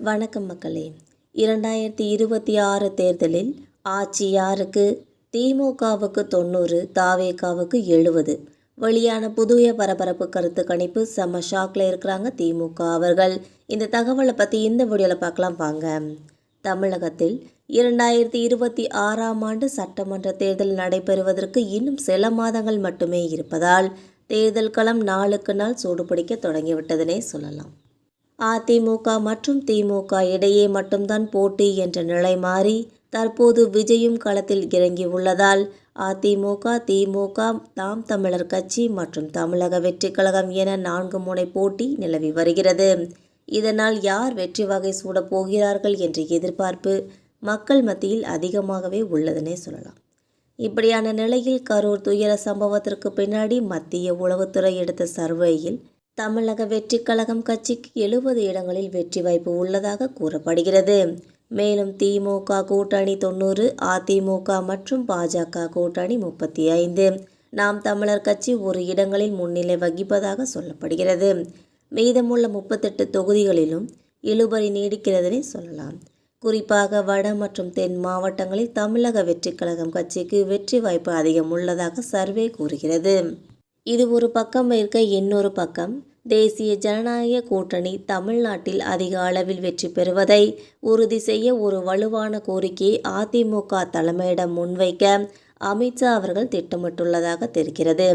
வணக்கம் மக்களே. இரண்டாயிரத்தி இருபத்தி ஆறு தேர்தலில் ஆட்சி யாருக்கு? திமுகவுக்கு தொண்ணூறு தாவேகாவுக்கு எழுபது. வெளியான புதிய பரபரப்பு கருத்து கணிப்பு செம்ம ஷாக்கில் இருக்கிறாங்க திமுக அவர்கள். இந்த தகவலை பற்றி இந்த வீடியோவில் பார்க்கலாம் வாங்க. தமிழகத்தில் இரண்டாயிரத்தி இருபத்தி ஆறாம் ஆண்டு சட்டமன்ற தேர்தல் நடைபெறுவதற்கு இன்னும் சில மாதங்கள் மட்டுமே இருப்பதால் தேர்தல் களம் நாளுக்கு நாள் சூடுபிடிக்க தொடங்கிவிட்டதனே சொல்லலாம். அதிமுக மற்றும் திமுக இடையே மட்டும்தான் போட்டி என்ற நிலை மாறி தற்போது விஜயும் களத்தில் இறங்கி உள்ளதால் அதிமுக திமுக தாம் தமிழர் கட்சி மற்றும் தமிழக வெற்றி கழகம் என நான்கு முனை போட்டி நிலவி வருகிறது. இதனால் யார் வெற்றி வகை சூடப் போகிறார்கள் என்ற எதிர்பார்ப்பு மக்கள் மத்தியில் அதிகமாகவே உள்ளதுனே சொல்லலாம். இப்படியான நிலையில் கரூர் துயர சம்பவத்திற்கு பின்னாடி மத்திய உளவுத்துறை எடுத்த சர்வேயில் தமிழக வெற்றி கழகம் கட்சிக்கு எழுபது இடங்களில் வெற்றி வாய்ப்பு உள்ளதாக கூறப்படுகிறது. மேலும் திமுக கூட்டணி தொண்ணூறு அதிமுக மற்றும் பாஜக கூட்டணி முப்பத்தி ஐந்து நாம் தமிழர் கட்சி ஒரு இடங்களில் முன்னிலை வகிப்பதாக சொல்லப்படுகிறது. மீதமுள்ள முப்பத்தெட்டு தொகுதிகளிலும் இழுபறி நீடிக்கிறதனை சொல்லலாம். குறிப்பாக வட மற்றும் தென் மாவட்டங்களில் தமிழக வெற்றி கழகம் கட்சிக்கு வெற்றி வாய்ப்பு அதிகம் உள்ளதாக சர்வே கூறுகிறது. இது ஒரு பக்கம் இருக்க இன்னொரு பக்கம். தேசிய ஜனநாயக கூட்டணி தமிழ்நாட்டில் அதிக அளவில் வெற்றி பெறுவதை உறுதி செய்ய ஒரு வலுவான கோரிக்கையை அதிமுக தலைமையிடம் முன்வைக்க அமித்ஷா அவர்கள் திட்டமிட்டுள்ளதாக தெரிகிறது.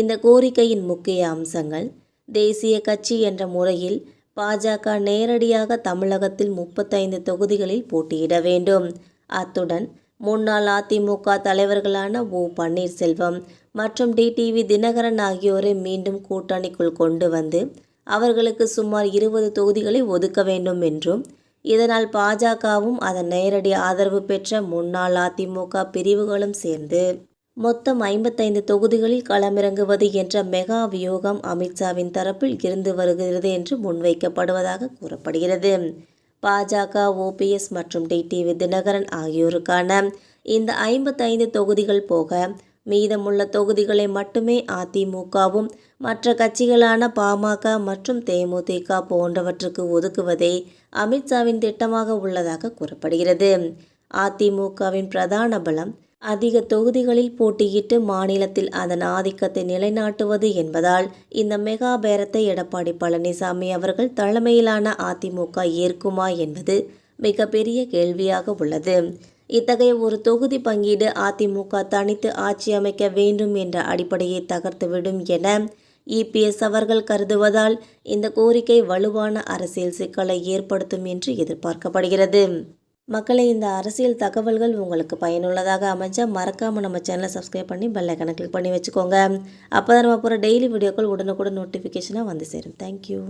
இந்த கோரிக்கையின் முக்கிய அம்சங்கள் தேசிய கட்சி என்ற முறையில் பாஜக நேரடியாக தமிழகத்தில் முப்பத்தைந்து தொகுதிகளில் போட்டியிட வேண்டும். அத்துடன் முன்னாள் அதிமுக தலைவர்களான ஓ. பன்னீர்செல்வம் மற்றும் டிடிவி தினகரன் ஆகியோரை மீண்டும் கூட்டணிக்குள் கொண்டு வந்து அவர்களுக்கு சுமார் இருபது தொகுதிகளை ஒதுக்க வேண்டும் என்றும் இதனால் பாஜகவும் அதன் நேரடி ஆதரவு பெற்ற முன்னாள் அதிமுக பிரிவுகளும் சேர்ந்து மொத்தம் ஐம்பத்தைந்து தொகுதிகளில் களமிறங்குவது என்ற மெகா வியூகம் அமித்ஷாவின் தரப்பில் இருந்து வருகிறது என்று முன்வைக்கப்படுவதாக கூறப்படுகிறது. பாஜக ஓபிஎஸ் மற்றும் டிடிவி தினகரன் ஆகியோருக்கான இந்த ஐம்பத்தைந்து தொகுதிகள் போக மீதமுள்ள தொகுதிகளை மட்டுமே அதிமுகவும் மற்ற கட்சிகளான பாமக மற்றும் தேமுதிக போன்றவற்றுக்கு ஒதுக்குவதே அமித்ஷாவின் திட்டமாக உள்ளதாக கூறப்படுகிறது. அதிமுகவின் பிரதான பலம் அதிக தொகுதிகளில் போட்டியிட்டு மாநிலத்தில் அதன் ஆதிக்கத்தை நிலைநாட்டுவது என்பதால் இந்த மெகா பேரத்தை எடப்பாடி பழனிசாமி அவர்கள் தலைமையிலான அதிமுக ஏற்குமா என்பது மிகப்பெரிய கேள்வியாக உள்ளது. இத்தகைய ஒரு தொகுதி பங்கீடு அதிமுக தனித்து ஆட்சி அமைக்க வேண்டும் என்ற அடிப்படையை தகர்த்துவிடும் என இபிஎஸ் அவர்கள் கருதுவதால் இந்த கோரிக்கை வலுவான அரசியல் சிக்கலை ஏற்படுத்தும் என்று எதிர்பார்க்கப்படுகிறது. மக்களை இந்த அரசியல் தகவல்கள் உங்களுக்கு பயனுள்ளதாக அமைஞ்சால் மறக்காமல் நம்ம சேனலை சப்ஸ்கிரைப் பண்ணி பெல்லைக்கனை கிளிக் பண்ணி வச்சுக்கோங்க. அப்போ தான் நம்ம போகிற டெய்லி வீடியோக்கள் உடனுக்குடன் நோட்டிஃபிகேஷனாக வந்து சேரும். தேங்க்யூ